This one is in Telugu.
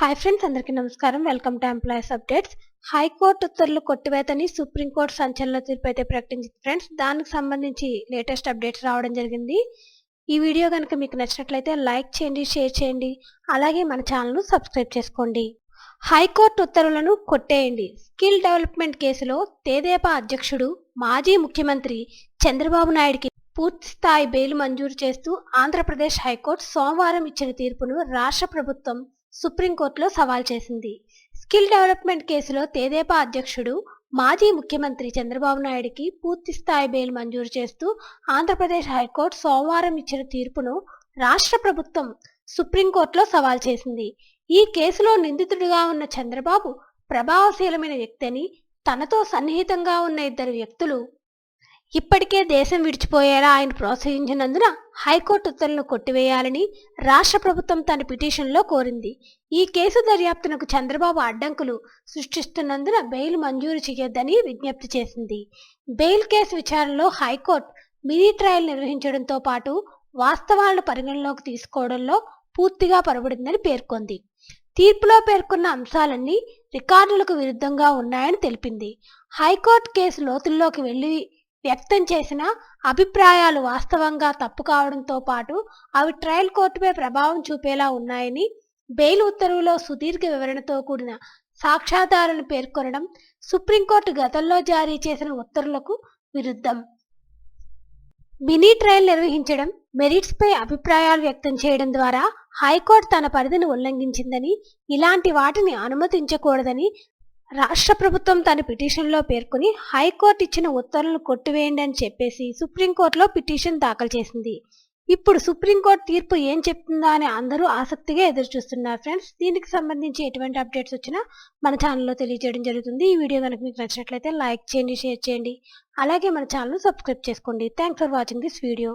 హాయ్ ఫ్రెండ్స్ అందరికీ నమస్కారం. Welcome to employees updates high court ఉత్తర్వులు కొట్టివేతని సుప్రీంకోర్టు సంచలన తీర్పు అయితే ప్రకటించింది ఫ్రెండ్స్ దానికి సంబంధించి లేటెస్ట్ అప్డేట్స్ రావడం జరిగింది. ఈ వీడియో కనుక మీకు నచ్చినట్లయితే లైక్ చేయండి షేర్ చేయండి. అలాగే మన ఛానల్ను సబ్స్క్రైబ్ చేసుకోండి. హైకోర్టు ఉత్తర్వులను కొట్టేయండి. స్కిల్ డెవలప్మెంట్ కేసులో తేదేపా అధ్యక్షుడు మాజీ ముఖ్యమంత్రి చంద్రబాబు నాయుడికి పూర్తి స్థాయి బెయిల్ మంజూరు చేస్తూ ఆంధ్రప్రదేశ్ హైకోర్టు సోమవారం ఇచ్చిన తీర్పును రాష్ట్ర ప్రభుత్వం సుప్రీంకోర్టులో సవాల్ చేసింది. స్కిల్ డెవలప్మెంట్ కేసులో తేదేపా అధ్యక్షుడు మాజీ ముఖ్యమంత్రి చంద్రబాబు నాయుడికి పూర్తి స్థాయి బెయిల్ మంజూరు చేస్తూ ఆంధ్రప్రదేశ్ హైకోర్టు సోమవారం ఇచ్చిన తీర్పును రాష్ట్ర ప్రభుత్వం సుప్రీంకోర్టులో సవాల్ చేసింది. ఈ కేసులో నిందితుడిగా ఉన్న చంద్రబాబు ప్రభావశీలమైన వ్యక్తి అని తనతో సన్నిహితంగా ఉన్న ఇద్దరు వ్యక్తులు ఇప్పటికే దేశం విడిచిపోయేలా ఆయన ప్రోత్సహించినందున హైకోర్టు ఉత్తర్వులను కొట్టివేయాలని రాష్ట్ర ప్రభుత్వం తన పిటిషన్లో కోరింది. ఈ కేసు దర్యాప్తునకు చంద్రబాబు అడ్డంకులు సృష్టిస్తున్నందున బెయిల్ మంజూరు చేయొద్దని విజ్ఞప్తి చేసింది. బెయిల్ కేసు విచారణలో హైకోర్టు మినీ ట్రయల్ నిర్వహించడంతో పాటు వాస్తవాలను పరిగణలోకి తీసుకోవడంలో పూర్తిగా పరబడిందని పేర్కొంది. తీర్పులో పేర్కొన్న అంశాలన్నీ రికార్డులకు విరుద్ధంగా ఉన్నాయని తెలిపింది. హైకోర్టు కేసు లోతుల్లోకి వెళ్ళి వ్యక్తం చేసిన అభిప్రాయాలు వాస్తవంగా తప్పు కావడంతో పాటు అవి ట్రయల్ కోర్టుపై ప్రభావం చూపేలా ఉన్నాయని బెయిల్ ఉత్తర్వులో సుదీర్ఘ వివరణతో కూడిన సాక్ష్యాధారాలను పేర్కొనడం సుప్రీంకోర్టు గతంలో జారీ చేసిన ఉత్తర్వులకు విరుద్ధం. మినీ ట్రయల్ నిర్వహించడం మెరిట్స్పై అభిప్రాయాలు వ్యక్తం చేయడం ద్వారా హైకోర్టు తన పరిధిని ఉల్లంఘించిందని ఇలాంటి వాటిని అనుమతించకూడదని రాష్ట్ర ప్రభుత్వం తన పిటిషన్లో పేర్కొని హైకోర్టు ఇచ్చిన ఉత్తర్వులను కొట్టివేయండి అని చెప్పేసి సుప్రీంకోర్టులో పిటిషన్ దాఖలు చేసింది. ఇప్పుడు సుప్రీంకోర్టు తీర్పు ఏం చెప్తుందా అని అందరూ ఆసక్తిగా ఎదురు చూస్తున్నారు ఫ్రెండ్స్. దీనికి సంబంధించి ఎటువంటి అప్డేట్స్ వచ్చినా మన ఛానల్లో తెలియజేయడం జరుగుతుంది. ఈ వీడియో కనుక మీకు నచ్చినట్లయితే లైక్ చేయండి షేర్ చేయండి. అలాగే మన ఛానల్ సబ్స్క్రైబ్ చేసుకోండి. Thanks for watching this video.